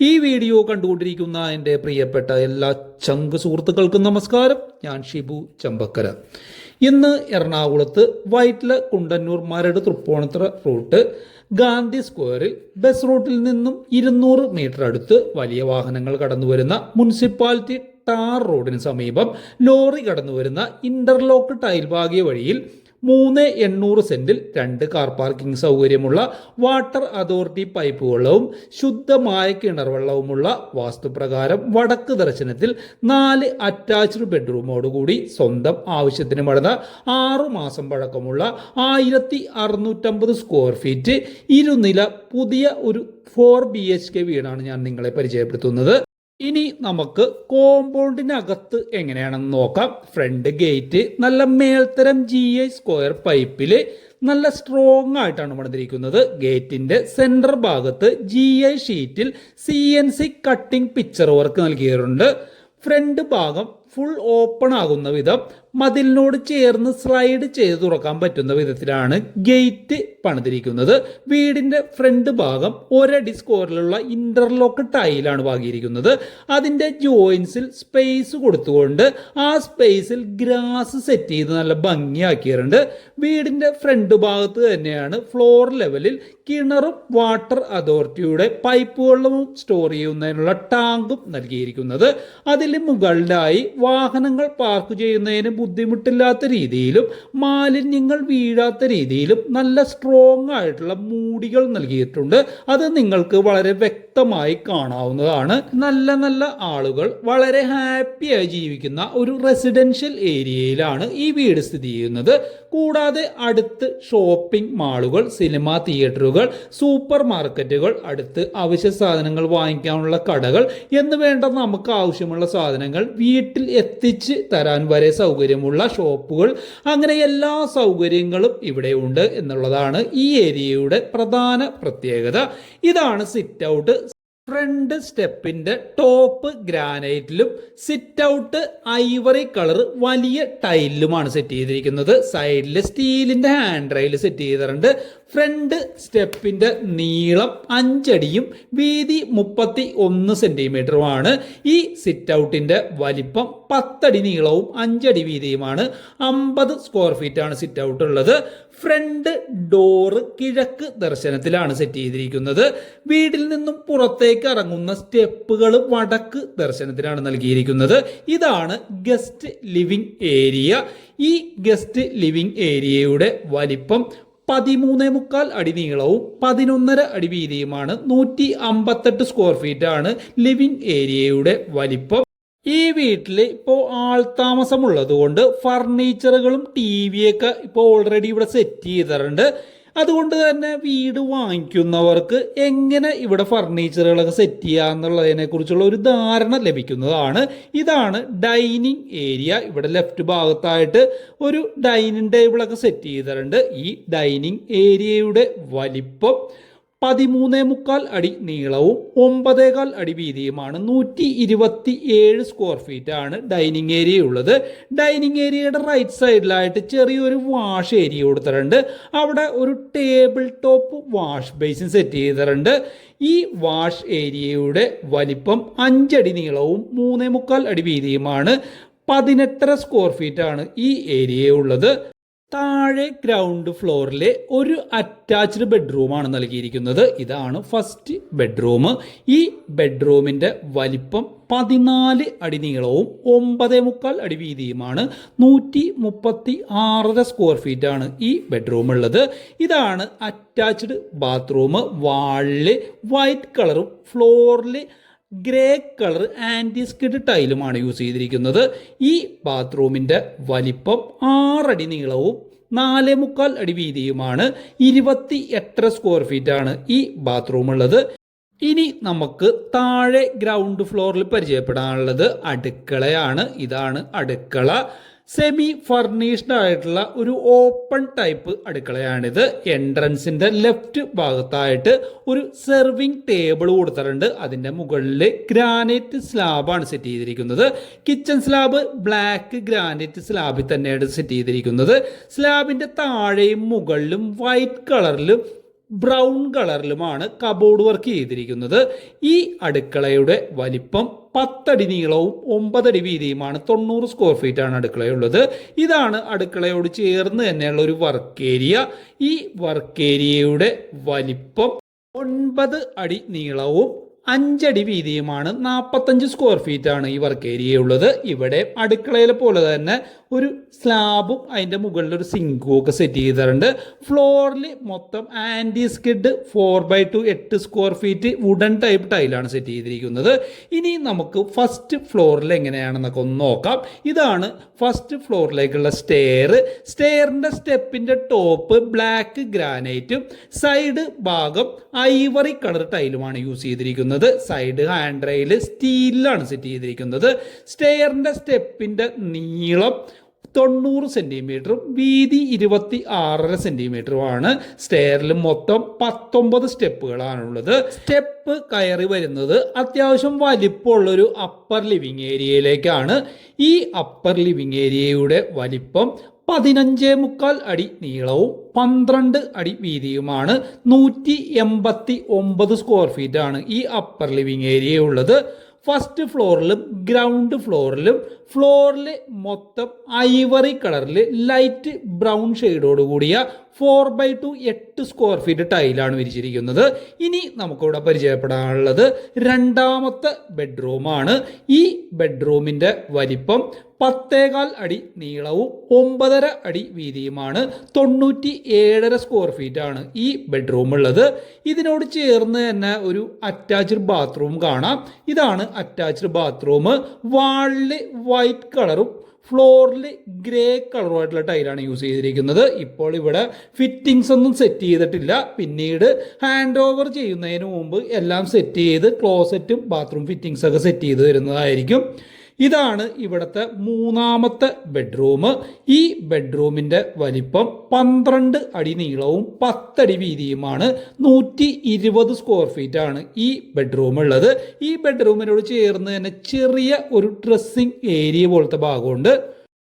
ഈ വീഡിയോ കണ്ടുകൊണ്ടിരിക്കുന്ന എന്റെ പ്രിയപ്പെട്ട എല്ലാ ചങ്ക് സുഹൃത്തുക്കൾക്കും നമസ്കാരം. ഞാൻ ഷിബു ചമ്പക്കര. ഇന്ന് എറണാകുളത്ത് വൈറ്റില കുണ്ടന്നൂർ മരട് തൃപ്പൂണിത്തറ റൂട്ട് ഗാന്ധി സ്ക്വയറിൽ ബസ് റൂട്ടിൽ നിന്നും ഇരുന്നൂറ് മീറ്റർ അടുത്ത് വലിയ വാഹനങ്ങൾ കടന്നു വരുന്ന മുനിസിപ്പാലിറ്റി ടാർ റോഡിന് സമീപം ലോറി കടന്നു വരുന്ന ഇന്റർലോക്ക് ടൈൽ ഭാഗ്യ വഴിയിൽ മൂന്ന് എണ്ണൂറ് സെന്റിൽ രണ്ട് കാർ പാർക്കിംഗ് സൗകര്യമുള്ള വാട്ടർ അതോറിറ്റി പൈപ്പ് വെള്ളവും ശുദ്ധമായ കിണർ വെള്ളവുമുള്ള വാസ്തുപ്രകാരം വടക്ക് ദർശനത്തിൽ നാല് അറ്റാച്ച്ഡ് ബെഡ്റൂമോടുകൂടി സ്വന്തം ആവശ്യത്തിന് പണിത ആറു മാസം പഴക്കമുള്ള ആയിരത്തി അറുന്നൂറ്റമ്പത് സ്ക്വയർ ഫീറ്റ് ഇരുനില പുതിയ ഒരു ഫോർ ബി എച്ച് കെ വീടാണ് ഞാൻ നിങ്ങളെ പരിചയപ്പെടുത്തുന്നത്. ഇനി നമുക്ക് കോമ്പൗണ്ടിനകത്ത് എങ്ങനെയാണെന്ന് നോക്കാം. ഫ്രണ്ട് ഗേറ്റ് നല്ല മേൽത്തരം ജി ഐ സ്ക്വയർ പൈപ്പിൽ നല്ല സ്ട്രോങ് ആയിട്ടാണ് പണിതിരിക്കുന്നത് ഗേറ്റിന്റെ സെന്റർ ഭാഗത്ത് ജി ഐ ഷീറ്റിൽ C N C cutting picture work നൽകിയിട്ടുണ്ട്. ഫ്രണ്ട് ഭാഗം ഫുൾ ഓപ്പൺ ആകുന്ന വിധം മതിലിനോട് ചേർന്ന് സ്ലൈഡ് ചെയ്ത് തുറക്കാൻ പറ്റുന്ന വിധത്തിലാണ് ഗേറ്റ് പണിതിരിക്കുന്നത്. വീടിന്റെ ഫ്രണ്ട് ഭാഗം ഒരടി സ്കോറിലുള്ള ഇന്റർലോക്ക് ടൈലാണ് വാങ്ങിയിരിക്കുന്നത്. അതിന്റെ ജോയിൻസിൽ സ്പേസ് കൊടുത്തുകൊണ്ട് ആ സ്പേസിൽ ഗ്രാസ് സെറ്റ് ചെയ്ത് നല്ല ഭംഗിയാക്കിയിട്ടുണ്ട്. വീടിന്റെ ഫ്രണ്ട് ഭാഗത്ത് തന്നെയാണ് ഫ്ലോർ ലെവലിൽ കിണറും വാട്ടർ അതോറിറ്റിയുടെ പൈപ്പ് വെള്ളവും സ്റ്റോർ ചെയ്യുന്നതിനുള്ള ടാങ്കും നൽകിയിരിക്കുന്നത്. അതിൽ മുകളിലായി വാഹനങ്ങൾ പാർക്ക് ചെയ്യുന്നതിന് ബുദ്ധിമുട്ടില്ലാത്ത രീതിയിലും മാലിന്യങ്ങൾ വീഴാത്ത രീതിയിലും നല്ല സ്ട്രോങ് ആയിട്ടുള്ള മൂടികൾ നൽകിയിട്ടുണ്ട്. അത് നിങ്ങൾക്ക് വളരെ വ്യക്തമായി കാണാവുന്നതാണ്. നല്ല നല്ല ആളുകൾ വളരെ ഹാപ്പിയായി ജീവിക്കുന്ന ഒരു റെസിഡൻഷ്യൽ ഏരിയയിലാണ് ഈ വീട് സ്ഥിതി ചെയ്യുന്നത്. കൂടാതെ അടുത്ത് ഷോപ്പിംഗ് മാളുകൾ സിനിമാ തിയേറ്ററുകൾ സൂപ്പർ മാർക്കറ്റുകൾ അടുത്ത് അവശ്യ സാധനങ്ങൾ വാങ്ങിക്കാനുള്ള കടകൾ എന്ന് വേണ്ട നമുക്ക് ആവശ്യമുള്ള സാധനങ്ങൾ വീട്ടിൽ എത്തിച്ച് തരാൻ വരെ സൗകര്യമുള്ള ഷോപ്പുകൾ. അങ്ങനെ എല്ലാ സൗകര്യങ്ങളും ഇവിടെ ഉണ്ട് എന്നുള്ളതാണ് ഈ ഏരിയയുടെ പ്രധാന പ്രത്യേകത. ഇതാണ് സിറ്റ് ഔട്ട് ഫ്രണ്ട് സ്റ്റെപ്പിന്റെ ടോപ്പ് ഗ്രാനൈറ്റിലും സിറ്റ് ഔട്ട് ഐവറി കളർ വലിയ ടൈലിലുമാണ് സെറ്റ് ചെയ്തിരിക്കുന്നത്. സൈഡിൽ സ്റ്റീലിന്റെ ഹാൻഡ് റെയിൽ സെറ്റ് ചെയ്തിട്ടുണ്ട്. ഫ്രണ്ട് സ്റ്റെപ്പിന്റെ നീളം അഞ്ചടിയും വീതി മുപ്പത്തി ഒന്ന് സെന്റിമീറ്ററുമാണ്. ഈ സിറ്റ് ഔട്ടിന്റെ വലിപ്പം പത്തടി നീളവും അഞ്ചടി വീതിയുമാണ്. അമ്പത് സ്ക്വയർ ഫീറ്റ് സിറ്റ് ഔട്ട് ഉള്ളത് ഫ്രണ്ട് ഡോറ് കിഴക്ക് ദർശനത്തിലാണ് സെറ്റ് ചെയ്തിരിക്കുന്നത്. വീട്ടിൽ നിന്നും പുറത്തേക്ക് ഇറങ്ങുന്ന സ്റ്റെപ്പുകൾ വടക്ക് ദർശനത്തിലാണ് നൽകിയിരിക്കുന്നത്. ഇതാണ് ഗസ്റ്റ് ലിവിംഗ് ഏരിയ. ഈ ഗസ്റ്റ് ലിവിംഗ് ഏരിയയുടെ വലിപ്പം പതിമൂന്നേ മുക്കാൽ അടി നീളവും പതിനൊന്നര അടി വീതിയുമാണ് നൂറ്റി അമ്പത്തെട്ട് സ്ക്വയർ ഫീറ്റ് ആണ് ലിവിംഗ് ഏരിയയുടെ വലിപ്പം. ഈ വീട്ടിൽ ഇപ്പോൾ ആൾതാമസമുള്ളത് കൊണ്ട് ഫർണിച്ചറുകളും ടി വിയൊക്കെ ഇപ്പോൾ ഓൾറെഡി ഇവിടെ സെറ്റ് ചെയ്തിട്ടുണ്ട്. അതുകൊണ്ട് തന്നെ വീട് വാങ്ങിക്കുന്നവർക്ക് എങ്ങനെ ഇവിടെ ഫർണിച്ചറുകളൊക്കെ സെറ്റ് ചെയ്യുക എന്നുള്ളതിനെ കുറിച്ചുള്ള ഒരു ധാരണ ലഭിക്കുന്നതാണ്. ഇതാണ് ഡൈനിങ് ഏരിയ. ഇവിടെ ലെഫ്റ്റ് ഭാഗത്തായിട്ട് ഒരു ഡൈനിങ് ടേബിളൊക്കെ സെറ്റ് ചെയ്തിട്ടുണ്ട്. ഈ ഡൈനിങ് ഏരിയയുടെ വലിപ്പം പതിമൂന്നേ മുക്കാൽ അടി നീളവും ഒമ്പതേകാൽ അടി വീതിയുമാണ് നൂറ്റി ഇരുപത്തി ഏഴ് സ്ക്വയർ ഫീറ്റ് ആണ് ഡൈനിങ് ഏരിയ ഉള്ളത് ഡൈനിങ് ഏരിയയുടെ റൈറ്റ് സൈഡിലായിട്ട് ചെറിയൊരു വാഷ് ഏരിയ കൊടുത്തിട്ടുണ്ട്. അവിടെ ഒരു table top wash basin set ചെയ്തിട്ടുണ്ട്. ഈ വാഷ് ഏരിയയുടെ വലിപ്പം അഞ്ചടി നീളവും മൂന്നേ മുക്കാൽ അടി വീതിയുമാണ്. പതിനെട്ടര സ്ക്വയർ ഫീറ്റ് ആണ് ഈ ഏരിയ ഉള്ളത്. താഴെ ഗ്രൗണ്ട് ഫ്ലോറിലെ ഒരു അറ്റാച്ച്ഡ് ബെഡ്റൂമാണ് നൽകിയിരിക്കുന്നത്. ഇതാണ് ഫസ്റ്റ് ബെഡ്റൂം ഈ ബെഡ്റൂമിന്റെ വലിപ്പം പതിനാല് അടി നീളവും ഒമ്പതേ മുക്കാൽ അടി വീതിയുമാണ്. നൂറ്റി മുപ്പത്തി ആറര സ്ക്വയർ ഫീറ്റ് ആണ് ഈ ബെഡ്റൂം ഉള്ളത്. ഇതാണ് അറ്റാച്ച്ഡ് ബാത്റൂം വാളിൽ വൈറ്റ് കളറും ഫ്ലോറിൽ ഗ്രേ കളർ ആന്റി സ്കിഡ് ടൈലുമാണ് യൂസ് ചെയ്തിരിക്കുന്നത്. ഈ ബാത്റൂമിന്റെ വലിപ്പം ആറടി നീളവും നാല് മുക്കാൽ അടി വീതിയുമാണ്. ഇരുപത്തി എട്ടര സ്ക്വയർ ഫീറ്റ് ആണ് ഈ ബാത്റൂം ഉള്ളത് ഇനി നമുക്ക് താഴെ ഗ്രൗണ്ട് ഫ്ലോറിൽ പരിചയപ്പെടാനുള്ളത് അടുക്കളയാണ്. ഇതാണ് അടുക്കള. സെമി ഫർണിഷ്ഡ് ആയിട്ടുള്ള ഒരു ഓപ്പൺ ടൈപ്പ് അടുക്കളയാണിത്. എൻട്രൻസിന്റെ ലെഫ്റ്റ് ഭാഗത്തായിട്ട് ഒരു സെർവിങ് ടേബിൾ കൊടുത്തിട്ടുണ്ട്. അതിന്റെ മുകളിൽ ഗ്രാനൈറ്റ് സ്ലാബാണ് സെറ്റ് ചെയ്തിരിക്കുന്നത്. കിച്ചൺ സ്ലാബ് ബ്ലാക്ക് ഗ്രാനൈറ്റ് സ്ലാബിൽ തന്നെയാണ് സെറ്റ് ചെയ്തിരിക്കുന്നത്. സ്ലാബിന്റെ താഴെയും മുകളിലും വൈറ്റ് കളറിലും ബ്രൗൺ കളറിലുമാണ് കബോർഡ് വർക്ക് ചെയ്തിരിക്കുന്നത്. ഈ അടുക്കളയുടെ വലിപ്പം പത്തടി നീളവും ഒമ്പതടി വീതിയുമാണ്. തൊണ്ണൂറ് സ്ക്വയർ ഫീറ്റ് ആണ് അടുക്കളയുള്ളത്. ഇതാണ് അടുക്കളയോട് ചേർന്ന് തന്നെയുള്ള ഒരു വർക്ക് ഏരിയ ഈ വർക്ക് ഏരിയയുടെ വലിപ്പം ഒൻപത് അടി നീളവും അഞ്ചടി വീതിയുമാണ്. നാൽപ്പത്തഞ്ച് സ്ക്വയർ ഫീറ്റ് ആണ് ഈ വർക്ക് ഏരിയ ഉള്ളത് ഇവിടെ അടുക്കളയിലെ പോലെ തന്നെ ഒരു സ്ലാബും അതിന്റെ മുകളിൽ ഒരു സിങ്കും ഒക്കെ സെറ്റ് ചെയ്തിട്ടുണ്ട്. ഫ്ലോറിൽ മൊത്തം anti skid four by two എട്ട് സ്ക്വയർ ഫീറ്റ് വുഡൻ ടൈപ്പ് ടൈലാണ് സെറ്റ് ചെയ്തിരിക്കുന്നത്. ഇനി നമുക്ക് ഫസ്റ്റ് ഫ്ലോറിൽ എങ്ങനെയാണെന്നൊക്കെ ഒന്ന് നോക്കാം. ഇതാണ് ഫസ്റ്റ് ഫ്ലോറിലേക്കുള്ള സ്റ്റെയർ സ്റ്റെയറിന്റെ സ്റ്റെപ്പിന്റെ ടോപ്പ് ബ്ലാക്ക് ഗ്രാനൈറ്റും സൈഡ് ഭാഗം ഐവറി കളർ ടൈലുമാണ് യൂസ് ചെയ്തിരിക്കുന്നത്. സൈഡ് ഹാൻഡ് റെയിൽ സ്റ്റീലിലാണ് സെറ്റ് ചെയ്തിരിക്കുന്നത്. സ്റ്റെയറിന്റെ സ്റ്റെപ്പിന്റെ നീളം തൊണ്ണൂറ് സെന്റിമീറ്ററും വീതി ഇരുപത്തി ആറര സെന്റിമീറ്ററുമാണ് സ്റ്റെയറിൽ മൊത്തം പത്തൊമ്പത് സ്റ്റെപ്പുകളാണുള്ളത്. സ്റ്റെപ്പ് കയറി വരുന്നത് അത്യാവശ്യം വലിപ്പമുള്ളൊരു അപ്പർ ലിവിങ് ഏരിയയിലേക്കാണ് ഈ അപ്പർ ലിവിങ് ഏരിയയുടെ വലിപ്പം പതിനഞ്ചേ മുക്കാൽ അടി നീളവും പന്ത്രണ്ട് അടി വീതിയുമാണ്. നൂറ്റി എൺപത്തി ഒമ്പത് സ്ക്വയർ ഫീറ്റാണ് ഈ അപ്പർ ലിവിങ് ഏരിയ ഉള്ളത്. ഫസ്റ്റ് ഫ്ലോറിലും ഗ്രൗണ്ട് ഫ്ലോറിലും ഫ്ലോറിൽ മൊത്തം ഐവറി കളറിൽ ലൈറ്റ് ബ്രൗൺ ഷെയ്ഡോട് കൂടിയ ഫോർ ബൈ ടു എട്ട് സ്ക്വയർ ഫീറ്റ് ടൈലാണ് വിരിച്ചിരിക്കുന്നത്. ഇനി നമുക്കിവിടെ പരിചയപ്പെടാനുള്ളത് രണ്ടാമത്തെ ബെഡ്റൂമാണ് ഈ ബെഡ്റൂമിന്റെ വലിപ്പം പത്തേകാൽ അടി നീളവും ഒമ്പതര അടി വീതിയുമാണ്. തൊണ്ണൂറ്റി ഏഴര സ്ക്വയർ ഫീറ്റ് ആണ് ഈ ബെഡ്റൂം ഉള്ളത്. ഇതിനോട് ചേർന്ന് തന്നെ ഒരു അറ്റാച്ച്ഡ് ബാത്റൂം കാണാം. ഇതാണ് അറ്റാച്ച്ഡ് ബാത്റൂം വാളിൽ വൈറ്റ് കളറും ഫ്ലോറിൽ ഗ്രേ കളറുമായിട്ടുള്ള ടൈലാണ് യൂസ് ചെയ്തിരിക്കുന്നത്. ഇപ്പോൾ ഇവിടെ ഫിറ്റിങ്സ് ഒന്നും സെറ്റ് ചെയ്തിട്ടില്ല. പിന്നീട് ഹാൻഡ് ഓവർ ചെയ്യുന്നതിന് മുമ്പ് എല്ലാം സെറ്റ് ചെയ്ത് ക്ലോസറ്റും ബാത്റൂം ഫിറ്റിങ്സ് ഒക്കെ സെറ്റ് ചെയ്ത് വരുന്നതായിരിക്കും ഇതാണ് ഇവിടുത്തെ മൂന്നാമത്തെ ബെഡ്റൂം ഈ ബെഡ്റൂമിന്റെ വലിപ്പം പന്ത്രണ്ട് അടി നീളവും പത്തടി വീതിയുമാണ്. നൂറ്റി ഇരുപത് സ്ക്വയർ ഫീറ്റ് ആണ് ഈ ബെഡ്റൂം ഉള്ളത്. ഈ ബെഡ്റൂമിനോട് ചേർന്ന് തന്നെ ചെറിയ ഒരു ഡ്രസ്സിംഗ് ഏരിയ പോലത്തെ ഭാഗമുണ്ട്.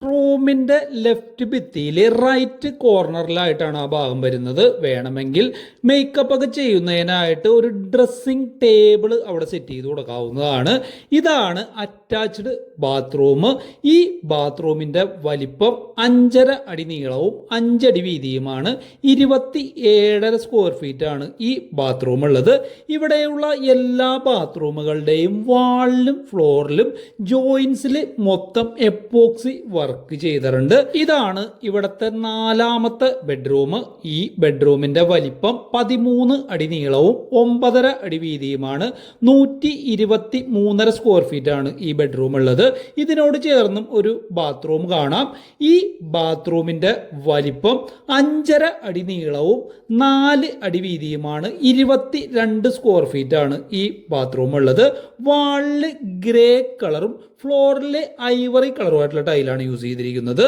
റൂമിന്റെ ലെഫ്റ്റ് ഭിത്തിയിൽ റൈറ്റ് കോർണറിലായിട്ടാണ് ആ ഭാഗം വരുന്നത്. വേണമെങ്കിൽ മേക്കപ്പ് ഒക്കെ ചെയ്യുന്നതിനായിട്ട് ഒരു ഡ്രസ്സിങ് ടേബിൾ അവിടെ സെറ്റ് ചെയ്ത് കൊടുക്കാവുന്നതാണ്. ഇതാണ് അറ്റാച്ച്ഡ് ബാത്റൂം ഈ ബാത്റൂമിന്റെ വലിപ്പം അഞ്ചര അടി നീളവും അഞ്ചടി വീതിയുമാണ്. ഇരുപത്തി ഏഴര സ്ക്വയർ ഫീറ്റ് ആണ് ഈ ബാത്റൂം ഉള്ളത്. ഇവിടെയുള്ള എല്ലാ ബാത്റൂമുകളുടെയും വാളിലും ഫ്ലോറിലും ജോയിൻസിൽ മൊത്തം എപ്പോക്സി വർക്ക് ചെയ്തിട്ടുണ്ട്. ഇതാണ് ഇവിടത്തെ നാലാമത്തെ ബെഡ്റൂം. ഈ ബെഡ്റൂമിന്റെ വലിപ്പം പതിമൂന്ന് അടി നീളവും ഒമ്പതര അടി വീതിയുമാണ്. നൂറ്റി ഇരുപത്തി മൂന്നര സ്ക്വയർ ഫീറ്റ് ആണ് ഈ ബെഡ്റൂം ഉള്ളത്. ഇതിനോട് ചേർന്നും ഒരു ബാത്റൂം കാണാം. ഈ ബാത്റൂമിന്റെ വലിപ്പം അഞ്ചര അടി നീളവും നാല് അടി വീതിയുമാണ്. ഇരുപത്തി രണ്ട് സ്ക്വയർ ഫീറ്റ് ആണ് ഈ ബാത്റൂം ഉള്ളത്. വാളിൽ ഗ്രേ കളറും ഫ്ലോറിൽ ഐവറി കളറുമായിട്ടുള്ള ടൈലാണ് യൂസ് ചെയ്തിരിക്കുന്നത്.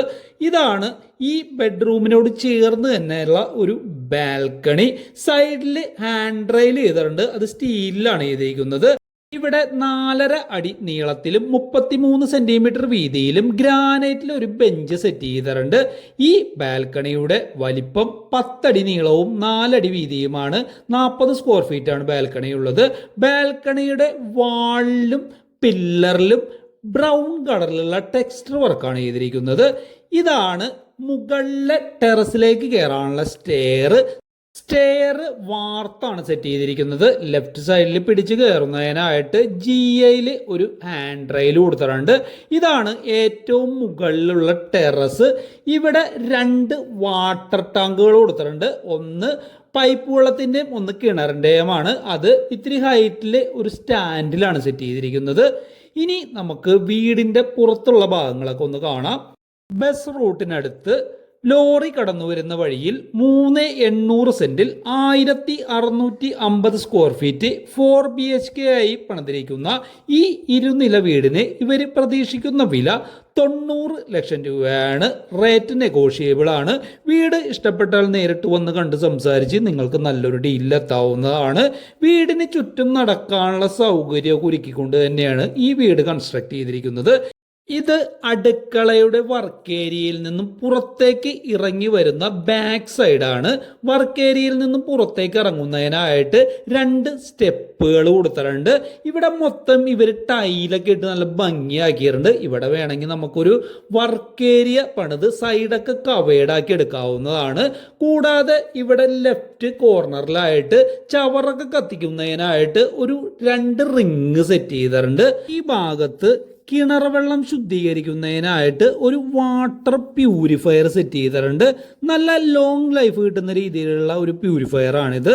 ഇതാണ് ഈ ബെഡ്റൂമിനോട് ചേർന്ന് തന്നെയുള്ള ഒരു ബാൽക്കണി. സൈഡിൽ ഹാൻഡ് റെയിൽ ചെയ്തിട്ടുണ്ട്. അത് സ്റ്റീലിലാണ് ചെയ്തിരിക്കുന്നത്. ഇവിടെ നാലര അടി നീളത്തിലും മുപ്പത്തിമൂന്ന് സെന്റിമീറ്റർ വീതിയിലും ഗ്രാനൈറ്റിൽ ഒരു ബെഞ്ച് സെറ്റ് ചെയ്തിട്ടുണ്ട്. ഈ ബാൽക്കണിയുടെ വലിപ്പം പത്തടി നീളവും നാലടി വീതിയുമാണ്. നാൽപ്പത് സ്ക്വയർ ഫീറ്റ് ആണ് ബാൽക്കണി ഉള്ളത് ബാൽക്കണിയുടെ വാളിലും പില്ലറിലും ബ്രൗൺ കളറിലുള്ള ടെക്സ്റ്റർ വർക്കാണ് ചെയ്തിരിക്കുന്നത്. ഇതാണ് മുകളിലെ ടെറസിലേക്ക് കയറാനുള്ള സ്റ്റെയർ. സ്റ്റെയർ വാർത്താണ് സെറ്റ് ചെയ്തിരിക്കുന്നത്. ലെഫ്റ്റ് സൈഡിൽ പിടിച്ച് കയറുന്നതിനായിട്ട് ജി ഐയിൽ ഒരു ഹാൻഡ് റെയിൽ കൊടുത്തിട്ടുണ്ട്. ഇതാണ് ഏറ്റവും മുകളിലുള്ള ടെറസ് ഇവിടെ രണ്ട് വാട്ടർ ടാങ്കുകൾ കൊടുത്തിട്ടുണ്ട്. ഒന്ന് പൈപ്പ് വെള്ളത്തിന്റെയും ഒന്ന് കിണറിന്റെയുമാണ് അത് ഇത്തിരി ഹൈറ്റിൽ ഒരു സ്റ്റാൻഡിലാണ് സെറ്റ് ചെയ്തിരിക്കുന്നത്. ഇനി നമുക്ക് വീടിന്റെ പുറത്തുള്ള ഭാഗങ്ങളൊക്കെ ഒന്ന് കാണാം. ബസ് റൂട്ടിനടുത്ത് ലോറി കടന്നു വരുന്ന വഴിയിൽ മൂന്ന് എണ്ണൂറ് സെന്റിൽ ആയിരത്തി അറുന്നൂറ്റി അമ്പത് square feet four B H K ആയി പണിതിരിക്കുന്ന ഈ ഇരുനില വീടിന് ഇവർ പ്രതീക്ഷിക്കുന്ന വില തൊണ്ണൂറ് ലക്ഷം രൂപയാണ്. റേറ്റ് നെഗോഷിയബിൾ ആണ്. വീട് ഇഷ്ടപ്പെട്ടാൽ നേരിട്ട് വന്ന് കണ്ട് സംസാരിച്ച് നിങ്ങൾക്ക് നല്ലൊരു ഡീലെത്താവുന്നതാണ് വീടിന് ചുറ്റും നടക്കാനുള്ള സൗകര്യം ഒരുക്കിക്കൊണ്ട് തന്നെയാണ് ഈ വീട് കൺസ്ട്രക്ട് ചെയ്തിരിക്കുന്നത്. ഇത് അടുക്കളയുടെ വർക്ക് ഏരിയയിൽ നിന്നും പുറത്തേക്ക് ഇറങ്ങി വരുന്ന ബാക്ക് സൈഡാണ് വർക്ക് ഏരിയയിൽ നിന്നും പുറത്തേക്ക് ഇറങ്ങുന്നതിനായിട്ട് രണ്ട് സ്റ്റെപ്പുകൾ കൊടുത്തിട്ടുണ്ട്. ഇവിടെ മൊത്തം ഇവർ ടൈലൊക്കെ ഇട്ട് നല്ല ഭംഗിയാക്കിയിട്ടുണ്ട്. ഇവിടെ വേണമെങ്കിൽ നമുക്കൊരു വർക്ക് ഏരിയ പണിത് സൈഡൊക്കെ കവേഡാക്കി എടുക്കാവുന്നതാണ്. കൂടാതെ ഇവിടെ ലെഫ്റ്റ് കോർണറിലായിട്ട് ചവറൊക്കെ കത്തിക്കുന്നതിനായിട്ട് ഒരു രണ്ട് റിങ് സെറ്റ് ചെയ്തിട്ടുണ്ട്. ഈ ഭാഗത്ത് കിണർ വെള്ളം ശുദ്ധീകരിക്കുന്നതിനായിട്ട് ഒരു വാട്ടർ പ്യൂരിഫയർ സെറ്റ് ചെയ്തിട്ടുണ്ട്. നല്ല ലോങ് ലൈഫ് കിട്ടുന്ന രീതിയിലുള്ള ഒരു പ്യൂരിഫയർ ആണിത്.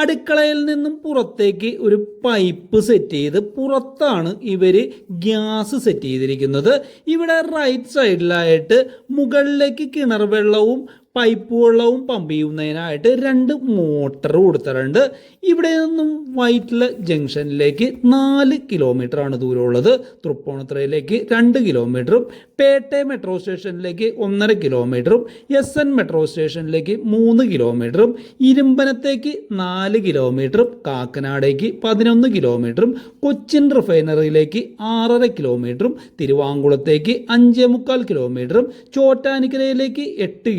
അടുക്കളയിൽ നിന്നും പുറത്തേക്ക് ഒരു പൈപ്പ് സെറ്റ് ചെയ്ത് പുറത്താണ് ഇവർ ഗ്യാസ് സെറ്റ് ചെയ്തിരിക്കുന്നത്. ഇവിടെ റൈറ്റ് സൈഡിലായിട്ട് മുകളിലേക്ക് കിണർ വെള്ളവും പൈപ്പ് വെള്ളവും പമ്പ് ചെയ്യുന്നതിനായിട്ട് രണ്ട് മോട്ടർ കൊടുത്തിട്ടുണ്ട്. ഇവിടെ നിന്നും വൈറ്റില ജംഗ്ഷനിലേക്ക് നാല് കിലോമീറ്റർ ആണ് ദൂരമുള്ളത്. തൃപ്പൂണിത്തുറയിലേക്ക് രണ്ട് കിലോമീറ്ററും പേട്ടെ മെട്രോ സ്റ്റേഷനിലേക്ക് ഒന്നര കിലോമീറ്ററും എസ് എൻ മെട്രോ സ്റ്റേഷനിലേക്ക് മൂന്ന് കിലോമീറ്ററും ഇരുമ്പനത്തേക്ക് നാല് കിലോമീറ്ററും കാക്കനാടേക്ക് പതിനൊന്ന് കിലോമീറ്ററും കൊച്ചിൻ റിഫൈനറിയിലേക്ക് ആറര കിലോമീറ്ററും തിരുവാങ്കുളത്തേക്ക് അഞ്ചേ മുക്കാൽ കിലോമീറ്ററും ചോറ്റാനിക്കരയിലേക്ക് എട്ട്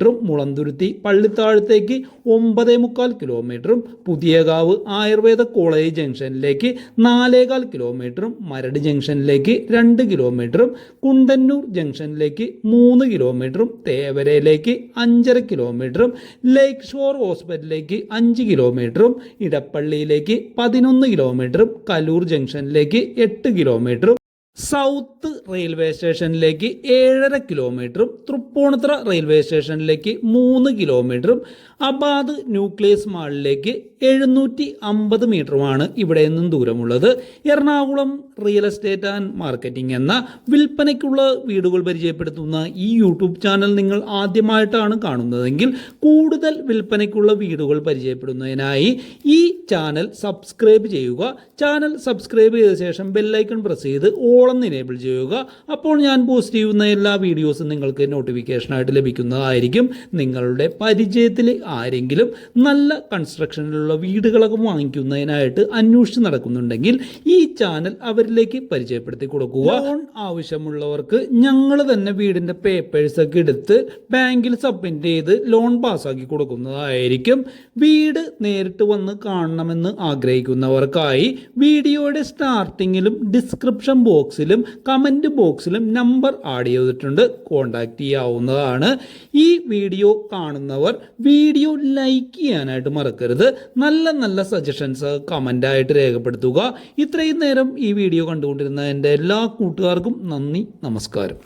കിലോമീറ്ററും മുളന്തുരുത്തി പള്ളിത്താഴത്തേക്ക് ഒമ്പതേ മുക്കാൽ കിലോമീറ്ററും പുതിയകാവ് ആയുർവേദ കോളേജ് ജംഗ്ഷനിലേക്ക് നാലേകാൽ കിലോമീറ്ററും മരട് ജംഗ്ഷനിലേക്ക് രണ്ട് കിലോമീറ്ററും കുണ്ടന്നൂർ ജംഗ്ഷനിലേക്ക് മൂന്ന് കിലോമീറ്ററും തേവരയിലേക്ക് അഞ്ചര കിലോമീറ്ററും ലേക്ക് ഷോർ ഹോസ്പിറ്റലിലേക്ക് അഞ്ച് കിലോമീറ്ററും ഇടപ്പള്ളിയിലേക്ക് പതിനൊന്ന് കിലോമീറ്ററും കലൂർ ജംഗ്ഷനിലേക്ക് എട്ട് കിലോമീറ്ററും സൗത്ത് റെയിൽവേ സ്റ്റേഷനിലേക്ക് ഏഴര കിലോമീറ്ററും തൃപ്പൂണിത്തുറ റെയിൽവേ സ്റ്റേഷനിലേക്ക് മൂന്ന് കിലോമീറ്ററും അബാദ് ന്യൂക്ലിയസ് മാളിലേക്ക് എഴുന്നൂറ്റി അമ്പത് മീറ്ററുമാണ് ഇവിടെ നിന്നും ദൂരമുള്ളത്. Ernakulam real estate and marketing എന്ന വിൽപ്പനയ്ക്കുള്ള വീടുകൾ പരിചയപ്പെടുത്തുന്ന ഈ യൂട്യൂബ് ചാനൽ നിങ്ങൾ ആദ്യമായിട്ടാണ് കാണുന്നതെങ്കിൽ കൂടുതൽ വിൽപ്പനയ്ക്കുള്ള വീടുകൾ പരിചയപ്പെടുന്നതിനായി ഈ ചാനൽ സബ്സ്ക്രൈബ് ചെയ്യുക. ചാനൽ സബ്സ്ക്രൈബ് ചെയ്ത ശേഷം ബെല്ലൈക്കൺ പ്രസ് ചെയ്ത് ഓളം എനേബിൾ ചെയ്യുക. അപ്പോൾ ഞാൻ പോസ്റ്റ് ചെയ്യുന്ന എല്ലാ വീഡിയോസും നിങ്ങൾക്ക് നോട്ടിഫിക്കേഷനായിട്ട് ലഭിക്കുന്നതായിരിക്കും. നിങ്ങളുടെ പരിചയത്തിൽ ആരെങ്കിലും നല്ല കൺസ്ട്രക്ഷനിലുള്ള വീടുകളൊക്കെ വാങ്ങിക്കുന്നതിനായിട്ട് അന്വേഷിച്ച് നടക്കുന്നുണ്ടെങ്കിൽ ഈ ചാനൽ അവരിലേക്ക് പരിചയപ്പെടുത്തി കൊടുക്കുക. ലോൺ ആവശ്യമുള്ളവർക്ക് ഞങ്ങൾ തന്നെ വീടിന്റെ പേപ്പേഴ്സൊക്കെ എടുത്ത് ബാങ്കിൽ സബ്മിറ്റ് ചെയ്ത് ലോൺ പാസ്സാക്കി കൊടുക്കുന്നതായിരിക്കും. വീട് നേരിട്ട് വന്ന് കാണണമെന്ന് ആഗ്രഹിക്കുന്നവർക്കായി വീഡിയോയുടെ സ്റ്റാർട്ടിങ്ങിലും ഡിസ്ക്രിപ്ഷൻ ബോക്സിലും കമന്റ് ബോക്സിലും നമ്പർ ആഡ് ചെയ്തിട്ടുണ്ട്. കോൺടാക്റ്റ് ചെയ്യാവുന്നതാണ്. ഈ വീഡിയോ കാണുന്നവർ വീഡിയോ ലൈക്ക് ചെയ്യാനായിട്ട് മറക്കരുത്. നല്ല നല്ല സജഷൻസ് കമന്റായിട്ട് രേഖപ്പെടുത്തുക. ഇത്രയും നേരം ഈ വീഡിയോ കണ്ടുകൊണ്ടിരുന്ന എന്റെ എല്ലാ കൂട്ടുകാർക്കും നന്ദി നമസ്കാരം.